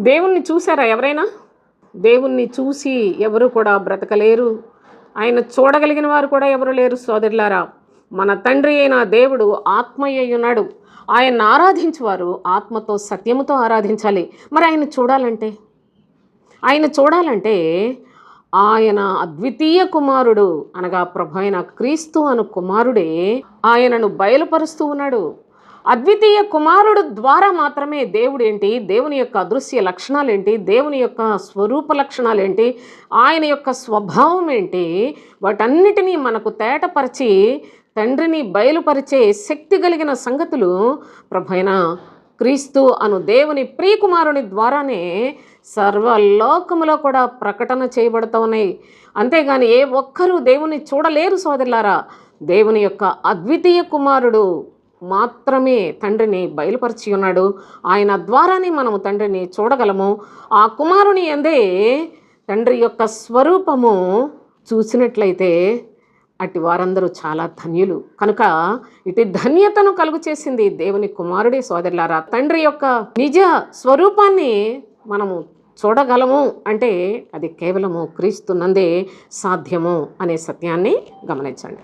దేవుణ్ణి చూసారా ఎవరైనా? దేవుణ్ణి చూసి ఎవరు కూడా బ్రతకలేరు. ఆయన చూడగలిగిన వారు కూడా ఎవరు లేరు సోదరులారా. మన తండ్రి అయిన దేవుడు ఆత్మయ్యున్నాడు ఆయన ఆరాధించేవారు ఆత్మతో సత్యముతో ఆరాధించాలి. మరి ఆయన చూడాలంటే? ఆయన చూడాలంటే ఆయన అద్వితీయ కుమారుడు అనగా ప్రభు అయిన క్రీస్తు అను కుమారుడే ఆయనను బయలుపరుస్తూ ఉన్నాడు. అద్వితీయ కుమారుడు ద్వారా మాత్రమే దేవుడు ఏంటి దేవుని యొక్క అదృశ్య లక్షణాలు ఏంటి దేవుని యొక్క స్వరూప లక్షణాలు ఏంటి ఆయన యొక్క స్వభావం ఏంటి? వాటన్నిటినీ మనకు తేటపరిచి తండ్రిని బయలుపరిచే శక్తి కలిగిన సంగతులు ప్రభైన క్రీస్తు అను దేవుని ప్రియకుమారుని ద్వారానే సర్వలోకములో కూడా ప్రకటన చేయబడుతూ ఉన్నాయి. అంతేగాని ఏ ఒక్కరూ దేవుని చూడలేరు సోదరులారా. దేవుని యొక్క అద్వితీయ కుమారుడు మాత్రమే తండ్రిని బయలుపరిచి ఉన్నాడు. ఆయన ద్వారానే మనము తండ్రిని చూడగలము. ఆ కుమారుని అందే తండ్రి యొక్క స్వరూపము చూసినట్లయితే అటు వారందరూ చాలా ధన్యులు. కనుక ఇటు ధన్యతను కలుగు చేసింది దేవుని కుమారుడే సోదరులారా తండ్రి యొక్క నిజ స్వరూపాన్ని మనము చూడగలము అంటే అది కేవలము క్రీస్తునందే సాధ్యము అనే సత్యాన్ని గమనించండి.